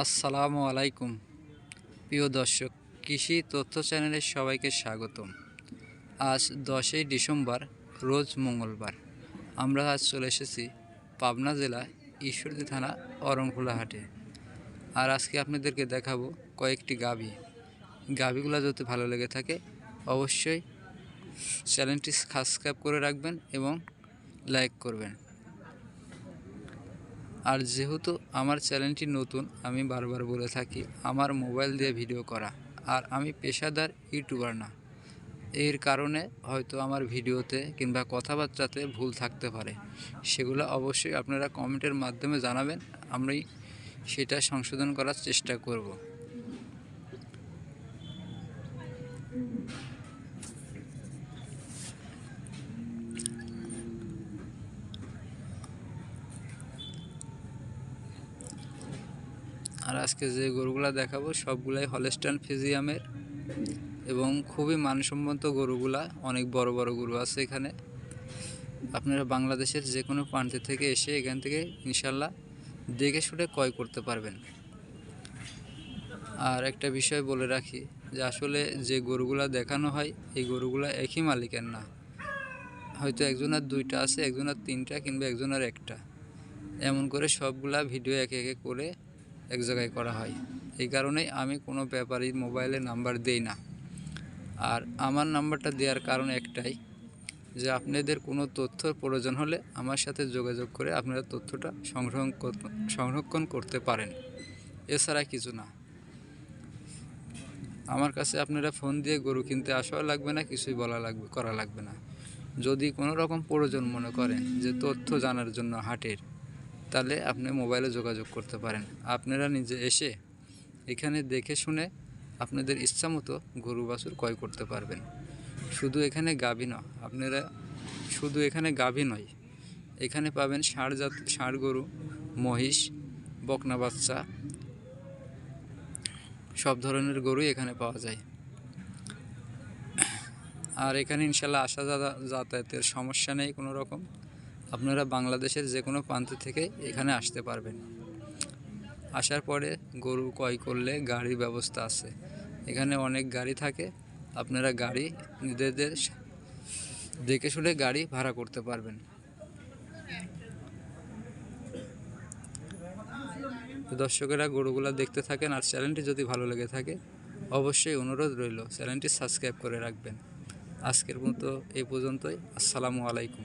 আসসালামু আলাইকুম। প্রিয় দর্শক, কৃষি তথ্য চ্যানেলে সবাইকে স্বাগতম। আজ দশই ডিসেম্বর, রোজ মঙ্গলবার। আমরা আজ চলে এসেছি পাবনা জেলা ঈশ্বরদী থানা অরংখোলা হাটে। আর আজকে আপনাদেরকে দেখাবো কয়েকটি গাভী গাভীগুলো যদি ভালো লেগে থাকে, অবশ্যই চ্যানেলটি সাবস্ক্রাইব করে রাখবেন এবং লাইক করবেন। আর যেহেতু আমার চ্যানেলটি নতুন, আমি বারবার বলে থাকি, আমার মোবাইল দিয়ে ভিডিও করা। আর আমি পেশাদার ইউটিউবার না। এর কারণে হয়তো আমার ভিডিওতে কিংবা কথাবার্তাতে ভুল থাকতে পারে। সেগুলো অবশ্যই আপনারা কমেন্টের মাধ্যমে জানাবেন। আমি সেটা সংশোধন করার চেষ্টা করব। আর আজকে যে গরুগুলা দেখাবো, সবগুলাই হলেস্টান ফিজিয়ামের এবং খুবই মানসম্মত গরুগুলা, অনেক বড় বড় গরু আছে এখানে। আপনারা বাংলাদেশের যে কোনো প্রান্ত থেকে এসে এখান থেকে ইনশাল্লাহ দেখে শুনে ক্রয় করতে পারবেন। আর একটা বিষয় বলে রাখি যে আসলে যে গরুগুলা দেখানো হয়, এই গরুগুলা একই মালিকের না। হয়তো একজনের দুইটা আছে, একজনের তিনটা কিংবা একজনের একটা। এমন করে সবগুলা ভিডিও একে একে করে এক জায়গায় করা হয়। এই কারণেই আমি কোনো ব্যাপারই মোবাইলে নাম্বার দেই না। আর আমার নাম্বারটা দেওয়ার কারণ একটাই, যে আপনাদের কোনো তথ্যর প্রয়োজন হলে আমার সাথে যোগাযোগ করে আপনারা তথ্যটা কর- সংরক্ষণ করতে পারেন। এছাড়া কিছু না। আমার কাছে আপনারা ফোন দিয়ে গরু কিনতে আসাও লাগবে না, কিছুই বলা লাগবে করা লাগবে না। যদি কোনো রকম প্রয়োজন মনে করেন যে তথ্য জানার জন্য হাটের তাহলে আপনি মোবাইলে যোগাযোগ করতে পারেন। আপনারা নিজে এসে এখানে দেখে শুনে আপনাদের ইচ্ছা মতো গরু বাছুর ক্রয় করতে পারবেন। শুধু এখানে গাভী নয়, আপনারা শুধু এখানে গাভী নয়, এখানে পাবেন ষাঁড় জাত, ষাঁড় গরু, মহিষ, বকনা বাচ্চা, সব ধরনের গরুই এখানে পাওয়া যায়। আর এখানে ইনশাল্লাহ আসা যাতা- যাতায়াতের সমস্যা নেই কোনো রকম। আপনারা বাংলাদেশের যে কোনো প্রান্ত থেকে এখানে আসতে পারবেন। আসার পরে গরু ক্রয় করলে গাড়ির ব্যবস্থা আছে। এখানে অনেক গাড়ি থাকে, আপনারা গাড়ি নিজেদের দেখে শুনে গাড়ি ভাড়া করতে পারবেন। দর্শকেরা গরুগুলা দেখতে থাকেন আর চ্যানেলটি যদি ভালো লেগে থাকে, অবশ্যই অনুরোধ রইল চ্যানেলটি সাবস্ক্রাইব করে রাখবেন। আজকের মতো এই পর্যন্তই, আসসালামু আলাইকুম।